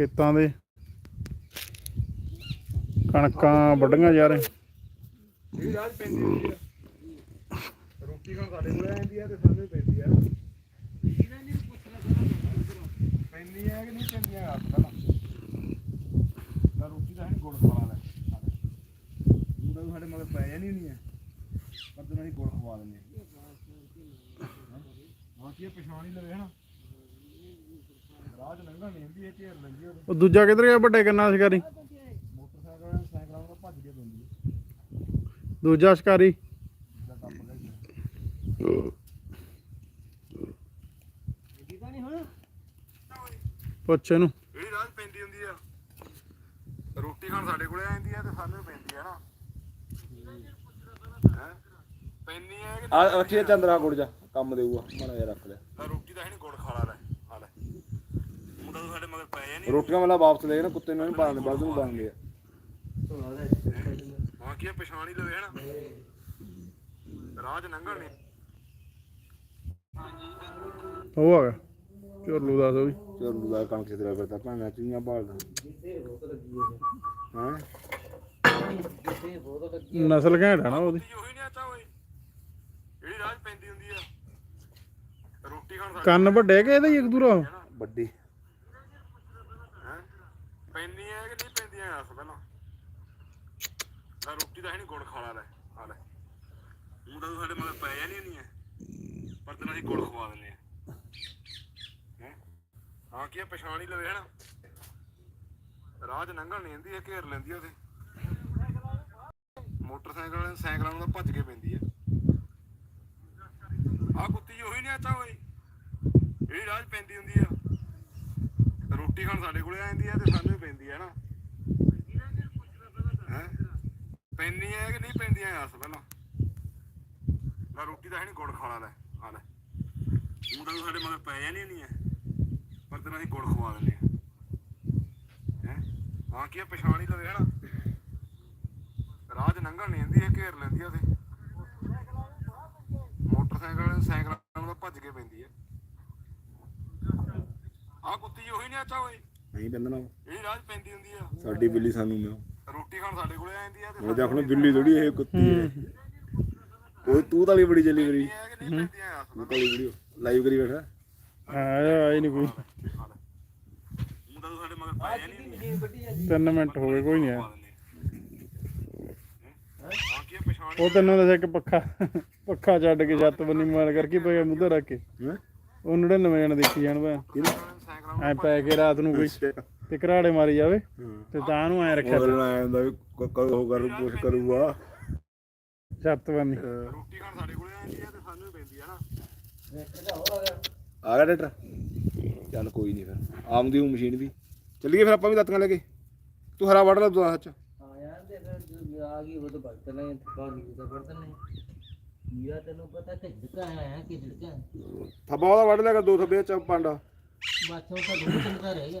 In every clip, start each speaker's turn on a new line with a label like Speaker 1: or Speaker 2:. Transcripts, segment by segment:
Speaker 1: ਖੇਤਾਂ ਦੇ ਕਣਕਾਂ ਵੱਢੀਆਂ ਜਾ ਰਹੇ
Speaker 2: ਪੈਂਦੀ ਹੁੰਦੀ ਰੋਟੀ ਖਾਣ ਸਾਡੇ ਕੋਲ ਆਂਦੀ ਆ ਤੇ ਸਾਨੂੰ ਪੈਂਦੀ ਆ। ਪੈਂਦੀ ਆ ਕਿ ਨਹੀਂ ਪੈਂਦੀ ਆ? ਪਹਿਲਾਂ ਰੋਟੀ ਦਾ ਹੈ ਗੁੜ ਖਵਾ ਲੈ ਉਹ ਸਾਡੇ ਮਗਰ ਪੈ ਜਾਣੀ ਨਹੀਂ ਆ। ਪਰ ਤੈਨੂੰ ਅਸੀਂ ਗੁੜ ਖਵਾ ਦਿੰਦੇ। ਆ ਹਾਂ ਕੀ ਪਛਾਣ ਹੀ ਲਵੇ, ਹਨਾ? ਰਾਜ ਲੰਘਾ ਨਹੀਂ ਹੁੰਦੀ ਇਹ ਘੇਰ ਲੈਂਦੀ ਉਹ
Speaker 1: ਉਹ ਦੂਜਾ ਕਿੱਧਰ ਗਿਆ ਵੱਡੇ ਕੰਨਾ ਸ਼ਿਕਾਰੀ?
Speaker 2: ਮੋਟਰਸਾਈਕਲ ਸਾਈਕਲਾਂ ਤੋਂ ਭੱਜ ਕੇ ਪੈਂਦੀ
Speaker 1: ਦੂਜਾ ਸ਼ਿਕਾਰੀ?
Speaker 2: ਜਿੱਦਾਂ ਟੱਪ ਗਿਆ
Speaker 1: ਪੁੱਛ ਇਹਨੂੰ।
Speaker 2: ਜਿਹੜੀ ਰਾਤ ਪੈਂਦੀ ਹੁੰਦੀ ਆ ਰੋਟੀ ਖਾਣ ਸਾਡੇ ਕੋਲੇ ਆਂਦੀ ਆ ਤੇ ਸਾਨੂੰ ਪੈਂਦੀ ਆ ਨਾ। ਹੈਂ? ਪੈਂਦੀ ਆ ਕਿ
Speaker 3: ਆ ਰੱਖੀਏ ਚੰਦਰਾ ਗੁੜ ਜਾ ਕੰਮ ਦੇਊਗਾ ਮਾੜਾ ਜਿਹਾ ਰੱਖ ਲਿਆ
Speaker 2: ਤਾਂ ਰੋਟੀ ਤਾਂ ਹੈ ਨਹੀਂ ਗੁੜ ਖਾ ਲਾ ਲੈ ਆ ਲੈ ਮੁੰਡਾ ਤਾਂ ਸਾਡੇ ਮਗਰ ਪੈ ਜਾਣੀ
Speaker 3: ਰੋਟੀਆਂ ਵਾਲਾ ਵਾਪਸ ਲੈ ਜਾਣਾ ਕੁੱਤੇ ਨੂੰ ਨਹੀਂ ਪਾਉਂਦੇ ਬਲਦ ਨੂੰ ਪਾਉਂਦੇ ਆ
Speaker 2: ਹਾਂ ਕੀ ਆ, ਪਛਾਣ ਹੀ ਲਵੇ ਹਨਾ? ਰਾਜ ਲੰਘਣ ਨਹੀਂ
Speaker 1: ਉਹ ਆ ਗਿਆ। ਝੋਲੂ ਦੱਸ ਉਹ ਵੀ
Speaker 3: ਚੋਰੂ ਦਾ ਕੰਮ ਕਿਸ ਤਰ੍ਹਾਂ ਕਰਦਾ ਭਾਂਗਾ ਚੀਆਂ ਭਾਲਦਾ ਹਾਂ?
Speaker 1: ਨਸਲ ਘੈਂਟ ਆ ਨਾ ਉਹਦੀ।
Speaker 2: ਜੀ ਉਹੀ ਨਹੀਂ ਆਤਾ ਓਏ ਜਿਹੜੀ ਰਾਜ ਪੈਂਦੀ ਹੁੰਦੀ ਆ। ਰੋਟੀ ਖਾਣ ਸਾਡੇ
Speaker 1: ਕੰਨ ਵੱਡੇ ਕਿ ਇਹਦਾ ਹੀ ਇੱਕ ਦੂਰਾ?
Speaker 3: ਵੱਡੀ
Speaker 2: ਹੈਂ? ਪੈਂਦੀ ਆ ਕਿ ਨਹੀਂ ਪੈਂਦੀਆਂ ਦੱਸ ਪਹਿਲਾਂ। ਤਾਂ ਰੋਟੀ ਤਾਂ ਹੈ ਨਹੀਂ ਗੁੜ ਖਾ ਲਾ ਲੈ ਆ ਲੈ। ਮੁੰਡਾ ਤਾਂ ਸਾਡੇ ਮਗਰ ਪੈ ਜਾਣੀ ਨਹੀਂ ਹੈ ਪਰ ਤੈਨੂੰ ਅਸੀਂ ਗੁੜ ਖਵਾ ਦਿੰਦੇ ਆ। ਹੈਂ? ਹਾਂ ਕੀ ਆ, ਪਛਾਣ ਹੀ ਲਵੇ ਹਨਾ? ਰਾਜ ਲੰਘਣ ਨਹੀਂ ਹੁੰਦੀ ਇਹ ਘੇਰ ਲੈਂਦੀ ਆ ਉਹਦੇ। ਮੋਟਰਸਾਈਕਲ ਵਾਲੇ ਸਾਈਕਲਾਂ ਨੂੰ ਤਾਂ ਭੱਜ ਕੇ ਪੈਂਦੀ ਆ। ਆ ਕੁੱਤੀ ਜਿਹੀ ਉਹੀ ਨਹੀਂ ਆਤਾ ਓਏ ਇਹ ਰਾਜ ਪੈਂਦੀ ਹੁੰਦੀ ਆ। ਰੋਟੀ ਖਾਣ ਸਾਡੇ ਕੋਲੇ ਜਾਂਦੀ ਆ ਤੇ ਸਾਨੂੰ ਵੀ ਪੈਂਦੀ ਆ ਨਾ ਹੈ? ਕਿ ਨਹੀਂ ਪੈਂਦੀਆਂ ਦੱਸ ਪਹਿਲਾਂ ਮੈਂ ਰੋਟੀ ਤਾਂ ਹੈ ਨਹੀਂ ਗੁੜ ਖਾ ਲਾ ਲੈ ਆ ਲੈ। ਉਹ ਤਾਂ ਸਾਡੇ ਮਗਰ ਪੈ ਜਾਣੀ ਨਹੀਂ ਹੈ ਪਰ ਤੈਨੂੰ ਅਸੀਂ ਗੁੜ ਖਵਾ ਦਿੰਦੇ ਆ। ਹੈ? ਹਾਂ ਕੀ ਪਛਾਣ ਹੀ ਲਵੇ ਹਨਾ? ਰਾਜ ਲੰਘਣ ਨਹੀਂ ਆਂਦੀ ਇਹ ਘੇਰ ਲੈਂਦੀ ਆ ਉਹਦੇ ਮੋਟਰਸਾਈਕਲ ਸਾਈਕਲਾਂ ਨੂੰ ਤਾਂ ਭੱਜ ਕੇ ਪੈਂਦੀ ਆ। ਆ ਕੁੱਤੀ ਉਹੀ ਨਹੀਂ ਆਤਾ ਓਏ
Speaker 3: ਨਹੀਂ ਪੈਂਦਾ ਨਾ।
Speaker 2: ਜਿਹੜੀ ਰਾਜ ਪੈਂਦੀ ਹੁੰਦੀ ਆ।
Speaker 3: ਸਾਡੀ ਬਿੱਲੀ ਸਾਨੂੰ ਮਿਓ
Speaker 2: ਰੋਟੀ ਖਾਣ ਸਾਡੇ ਕੋਲੇ ਆਂਦੀ ਆ ਤੇ
Speaker 3: ਉਹ ਦੇਖਣਾ ਬਿੱਲੀ ਥੋੜੀ ਇਹ ਕੁੱਤੀ ਹੈ। ਉਹ ਤੂੰ ਤਾਂ ਲਈ ਬੜੀ ਚੱਲੀ ਮੇਰੀ
Speaker 2: ਇਹ ਹੈ ਕਿ ਨਹੀਂ ਪੈਂਦੀਆਂ ਆ
Speaker 3: ਤੂੰ ਤਾਂ ਲਈ ਵੀਡੀਓ ਲਾਈਵ ਕਰੀ ਬੈਠਾ।
Speaker 1: ਆਇਆ ਆਈ ਨਹੀਂ ਕੋਈ।
Speaker 2: ਮੁੰਡਾ ਤਾਂ ਸਾਡੇ ਮਗਰ ਪੈ ਜਾਣੀ
Speaker 1: ਤਿੰਨ ਮਿੰਟ ਹੋ ਗਏ ਕੋਈ ਨਹੀਂ ਆਇਆ।
Speaker 2: ਹਾਂ ਕੀ ਆ, ਪਛਾਣ
Speaker 1: ਉਹ ਤੈਨੂੰ ਦੱਸਿਆ ਕਿ ਪੱਖਾ ਪੱਖਾ ਛੱਡ ਕੇ ਛੱਤ ਬੰਨੀ ਮਾਰ ਕਰਕੇ ਪਿਆ ਮੂੰਹ ਤੇ ਰੱਖ ਕੇ।
Speaker 3: ਹੈ?
Speaker 1: ਉਹ 99 ਜਣ ਦੇਖੀ ਜਾਣ
Speaker 2: ਨੂੰ
Speaker 1: ਐ ਪੈ ਕੇ ਰਾਤ ਨੂੰ ਕੋਈ ਤੇ ਘਰਾੜੇ ਮਾਰੀ ਜਾਵੇ ਤੇ ਤਾਂ ਨੂੰ ਐ ਰੱਖਿਆ
Speaker 3: ਉਹਦਾ ਐ ਹੁੰਦਾ ਵੀ ਕਰੂ ਹੋ ਕਰੂ ਕੁਛ ਕਰੂਗਾ।
Speaker 1: ਛੱਤ ਬੰਨੀ।
Speaker 2: ਰੋਟੀ ਖਾਣ ਸਾਡੇ ਕੋਲੇ ਆਉਂਦੀ ਆ ਤੇ ਸਾਨੂੰ ਪੈਂਦੀ ਆ ਨਾ।
Speaker 3: ਆ ਗਿਆ ਲੈ ਕੇ। ਤੂੰ ਹਰਾ ਵੜ ਲੈ ਤੂੰ ਸੱਚ
Speaker 4: ਹਾਂ ਯਾਰ ਤੇ ਫਿਰ ਆ ਗਈ ਉਹ ਤਾਂ ਵਰਤ ਲੈ ਥਕਾਨ ਨਹੀਂ ਤਾਂ ਵਰਤ ਨਹੀਂ ਯਾ ਤੈਨੂੰ ਪਤਾ ਕਿ ਝਿੜਕਾ ਹੈ ਕਿ ਝਿੜਕਾ?
Speaker 3: ਥੱਬਾ ਉਹਦਾ ਵੱਢ ਲੈ ਕੇ ਦੋ ਥੱਬੇ ਚ ਪਾਂਡਾ।
Speaker 1: ਬਾਥੋਂ ਤਾਂ ਦੋ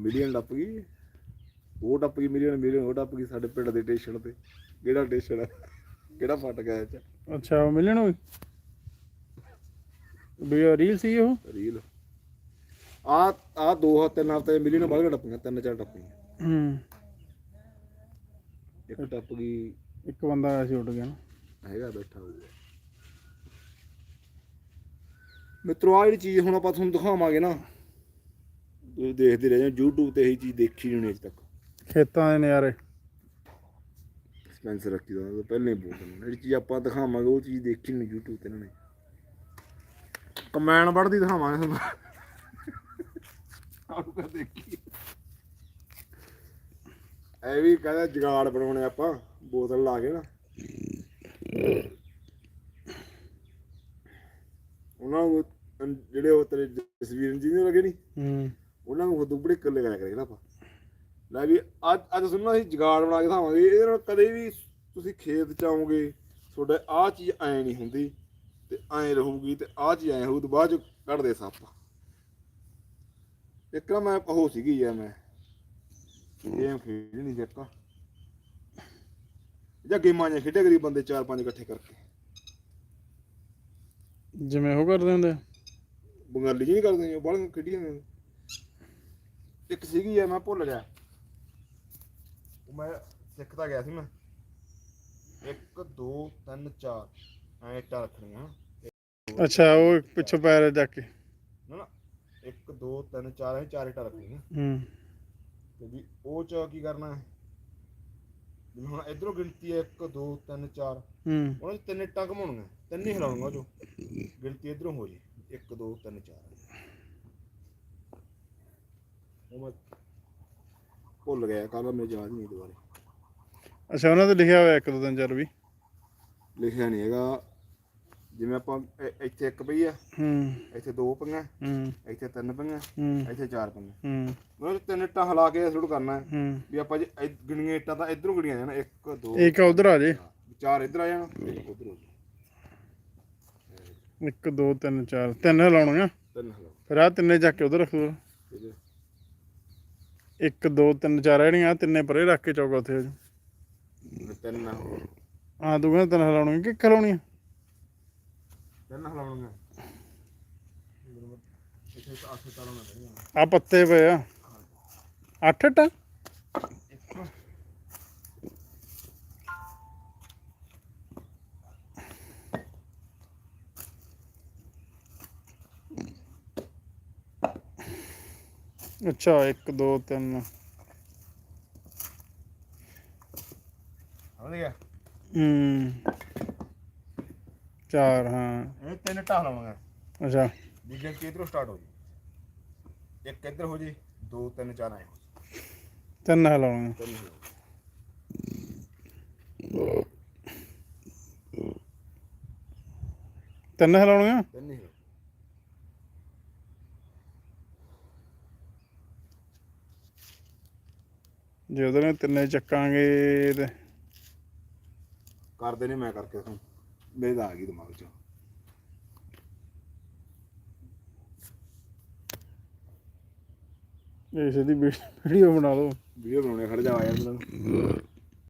Speaker 3: ਮਿਲੀਅਨ ਟੱਪ ਗਈ। ਉਹ ਟੱਪ ਗਈ ਮਿਲੀਅਨ ਮਿਲੀਅਨ ਉਹ ਟੱਪ ਗਈ ਸਾਡੇ ਪਿੰਡ ਦੇ ਸਟੇਸ਼ਨ ਤੇ। ਕਿਹੜਾ ਸਟੇਸ਼ਨ ਹੈ ਕਿਹੜਾ ਫਟ ਗਿਆ ਚ?
Speaker 1: ਅੱਛਾ ਉਹ ਮਿਲਣ ਹੋਈ? ਵੀ ਉਹ ਰੀਲ ਸੀ ਉਹ?
Speaker 3: ਰੀਲ। ਆ ਆ ਦੋ ਤਿੰਨ ਹਫ਼ਤੇ ਮਿਲੀਅਨ ਬਾਅਦ ਟੱਪੀਆਂ ਤਿੰਨ ਚਾਰ ਟੱਪੀਆਂ
Speaker 1: ਹੂੰ।
Speaker 3: ਇੱਕ ਟੱਪ ਗਈ।
Speaker 1: ਇੱਕ ਬੰਦਾ ਆਇਆ ਸੀ ਉੱਡ ਗਿਆ ਨਾ।
Speaker 3: ਹੈਗਾ ਬੈਠਾ ਹੋਊਗਾ। ਮਿੱਤਰੋ ਆ ਜਿਹੜੀ ਚੀਜ਼ ਹੁਣ ਆਪਾਂ ਤੁਹਾਨੂੰ ਦਿਖਾਵਾਂਗੇ ਨਾ ਤੁਸੀਂ ਦੇਖਦੇ ਰਹੇ ਹੋ YouTube ਤੇ ਇਹੀ ਚੀਜ਼ ਦੇਖੀ ਹੋਣੀ ਅਜੇ ਤੱਕ।
Speaker 1: ਖੇਤਾਂ ਦੇ ਨਜ਼ਾਰੇ
Speaker 3: ਸਪੈਂਸਰ ਰੱਖੀ ਦਾ ਉਹ ਪਹਿਲਾਂ ਹੀ ਬੋਲ ਦਿੰਦਾ ਜਿਹੜੀ ਚੀਜ਼ ਆਪਾਂ ਦਿਖਾਵਾਂਗੇ ਉਹ ਚੀਜ਼ ਦੇਖੀ ਨਹੀਂ YouTube ਤੇ ਇਹਨਾਂ ਨੇ। ਕਮੈਨ ਵੜਦੀ ਦਿਖਾਵਾਂਗੇ ਤੁਹਾਨੂੰ। ਆਉਗਾ ਦੇਖੀ। ਐ ਵੀ ਕਹਿੰਦਾ ਜਗਾੜ ਬਣਾਉਣੇ ਆਪਾਂ ਬੋਤਲ ਲਾ ਕੇ ਨਾ। ਉਹਨਾਂ ਨੂੰ ਜਿਹੜੇ ਉਹ ਤੇਰੇ ਜਸਵੀਰ ਜੀ ਨਹੀਂ ਲੱਗੇ ਨਹੀਂ
Speaker 1: ਹੂੰ।
Speaker 3: ਉਹਨਾਂ ਨੂੰ ਦੁਬੜੇ ਕੱਲੇ ਕਰਿਆ ਕਰੇ ਆਪਾਂ। ਲੈ ਵੀ ਅੱਜ ਅੱਜ ਸੁਣਨਾ ਅਸੀਂ ਜਗਾੜ ਬਣਾ ਕੇ ਦਿਖਾਵਾਂਗੇ ਇਹਦੇ ਨਾਲ ਕਦੇ ਵੀ ਤੁਸੀਂ ਖੇਤ ਚ ਆਓਗੇ ਤੁਹਾਡਾ ਆਹ ਚੀਜ਼ ਐ ਨਹੀਂ ਹੁੰਦੀ ਤੇ ਐ ਰਹੂਗੀ ਤੇ ਆਹ ਚੀਜ਼ ਐ ਹੋਊ ਤੇ ਬਾਅਦ ਚ ਕੱਢਦੇ ਸੱਪ। ਇੱਕ ਨਾ ਮੈਂ ਉਹ ਸੀਗੀ ਯਾਰ ਮੈਂ ਗੇਮ ਖੇਡਣੀ ਇੱਕ। ਜਾਂ ਗੇਮਾਂ ਜਾਂ ਖੇਡਿਆ ਕਰੀ ਬੰਦੇ ਚਾਰ ਪੰਜ ਇਕੱਠੇ ਕਰਕੇ।
Speaker 1: ਜਿਵੇਂ ਉਹ ਕਰਦੇ ਹੁੰਦੇ ਆ।
Speaker 3: ਬੰਗਾਲੀ ਜੀ ਨਹੀਂ ਕਰਦੇ ਉਹ ਬਾਹਰ ਖੇਡੀਆਂ ਨੇ। ਇੱਕ ਸੀਗੀ ਯਾਰ ਮੈਂ ਭੁੱਲ ਗਿਆ। ਉਹ ਮੈਂ ਸਿੱਖਦਾ ਗਿਆ ਸੀ ਮੈਂ। 1 2 3 4 ਐ ਇੱਟਾਂ ਰੱਖਣੀਆਂ।
Speaker 1: ਅੱਛਾ ਉਹ ਪਿੱਛੋਂ ਪੈਰ ਜਾ ਕੇ।
Speaker 3: ਨਾ ਨਾ। 1 2 3 4 ਐ ਚਾਰ ਇੱਟਾਂ ਰੱਖਣੀਆਂ।
Speaker 1: ਹੂੰ।
Speaker 3: ਤੇ ਵੀ ਉਹ ਚ ਕੀ ਕਰਨਾ ਹੈ? ਜਿਵੇਂ ਹੁਣ ਇਧਰੋਂ ਗਿਣਤੀ ਹੈ 1 2 3 4
Speaker 1: ਹੂੰ।
Speaker 3: ਉਹਨਾਂ ਚ ਤਿੰਨ ਇੱਟਾਂ ਘਮਾਉਣੀਆਂ। ਤਿੰਨ ਹੀ ਹਿਲਾਉਣੀਆਂ ਉਹ ਚੋਂ। ਗਿਣਤੀ ਇਧਰੋਂ ਹੋ ਜੇ। 1 2 3 4 ਉਹ ਮੈਂ ਭੁੱਲ ਗਿਆ ਕੱਲ ਮੈਨੂੰ ਯਾਦ ਨਹੀਂ ਦੁਬਾਰੇ
Speaker 1: ਅੱਛਾ ਉਹਨਾਂ ਤੇ ਲਿਖਿਆ ਹੋਇਆ ਇੱਕ ਦੋ ਦਿਨ ਚਾਰ ਵੀ।
Speaker 3: ਲਿਖਿਆ ਨਹੀਂ ਹੈਗਾ। ਜਿਵੇਂ ਆਪਾਂ ਇ- ਇੱਥੇ ਇੱਕ ਪਈ ਆ।
Speaker 1: ਹੂੰ।
Speaker 3: ਇੱਥੇ ਦੋ ਪਈਆਂ।
Speaker 1: ਹੂੰ।
Speaker 3: ਇੱਥੇ ਤਿੰਨ ਪਈਆਂ।
Speaker 1: ਹੂੰ।
Speaker 3: ਇੱਥੇ ਚਾਰ ਪਈਆਂ।
Speaker 1: ਹੂੰ।
Speaker 3: ਉਹਨਾਂ ਚ ਤਿੰਨ ਇੱਟਾਂ ਹਿਲਾ ਕੇ ਸ਼ੁਰੂ ਕਰਨਾ ਹੈ।
Speaker 1: ਹੂੰ।
Speaker 3: ਵੀ ਆਪਾਂ ਜੇ ਇ- ਗਿਣੀਆਂ ਇੱਟਾਂ ਤਾਂ ਇਧਰੋਂ ਗਿਣੀਆਂ ਜਾਣ। 1 2
Speaker 1: ਇੱਕ ਉਧਰ ਆ ਜੇ।
Speaker 3: ਚਾਰ ਇਧਰ ਆ ਜਾਣ। ਉਧਰ ਹੋ ਜਾਣ
Speaker 1: 1 2 3 4 ਤਿੰਨ ਲਾਉਣੀਆਂ
Speaker 3: ਤਿੰਨ ਹਿਲਾਓ
Speaker 1: ਫਿਰ ਆ ਤਿੰਨੇ ਚੱਕ ਕੇ ਉਧਰ ਰੱਖ ਦੋ
Speaker 3: ਠੀਕ ਹੈ।
Speaker 1: 1 2 3 4 ਜਿਹੜੀਆਂ ਤਿੰਨੇ ਪਰੇ ਰੱਖ ਕੇ ਚੌਕ ਉੱਥੇ
Speaker 3: ਹੁਣ ਤਿੰਨ
Speaker 1: ਆ ਤੂੰ ਕਹਿੰਦਾ ਤਿੰਨ ਲਾਉਣੀਆਂ ਕਿ ਇੱਕ ਲਾਉਣੀਆਂ
Speaker 3: ਤਿੰਨ ਹਿਲਾਉਣੀਆਂ।
Speaker 1: ਆ ਪੱਤੇ ਪਏ ਆ। ਅੱਠ ਟਾ ਅੱਛਾ 1 2 3
Speaker 3: ਸਮਝ ਗਿਆ?
Speaker 1: ਹੂੰ। ਚਾਰ ਹਾਂ।
Speaker 3: ਇਹ ਤਿੰਨ ਢਾਹ ਲਾਉਣੀਆਂ
Speaker 1: ਅੱਛਾ।
Speaker 3: ਦੀ ਗਿਣਤੀ ਇਧਰੋਂ ਸਟਾਰਟ ਹੋ ਜੀ। ਇੱਕ ਇੱਧਰ ਹੋ ਜੀ ਦੋ ਤਿੰਨ ਚਾਰ ਆਏ
Speaker 1: ਤਿੰਨ ਲਾਉਣੀਆਂ
Speaker 3: ਤਿੰਨ।
Speaker 1: ਤਿੰਨ ਲਾਉਣੀਆਂ
Speaker 3: ਤਿੰਨ ਹੀ।
Speaker 1: ਜੇ ਉਹਦੇ ਨਾਲ ਤਿੰਨੇ ਚੱਕਾਂਗੇ ਤੇ
Speaker 3: ਕਰਦੇ ਨੇ ਮੈਂ ਕਰਕੇ ਹੁਣ ਮੇਰੇ ਤਾਂ ਆ ਗਈ ਦਿਮਾਗ 'ਚ।
Speaker 1: ਇਸ ਦੀ ਵੀਡੀਓ ਬਣਾ ਲਓ।
Speaker 3: ਵੀਡੀਓ ਬਣਾਉਣੇ ਖੜ ਜਾ ਆਇਆ ਮੈਨੂੰ।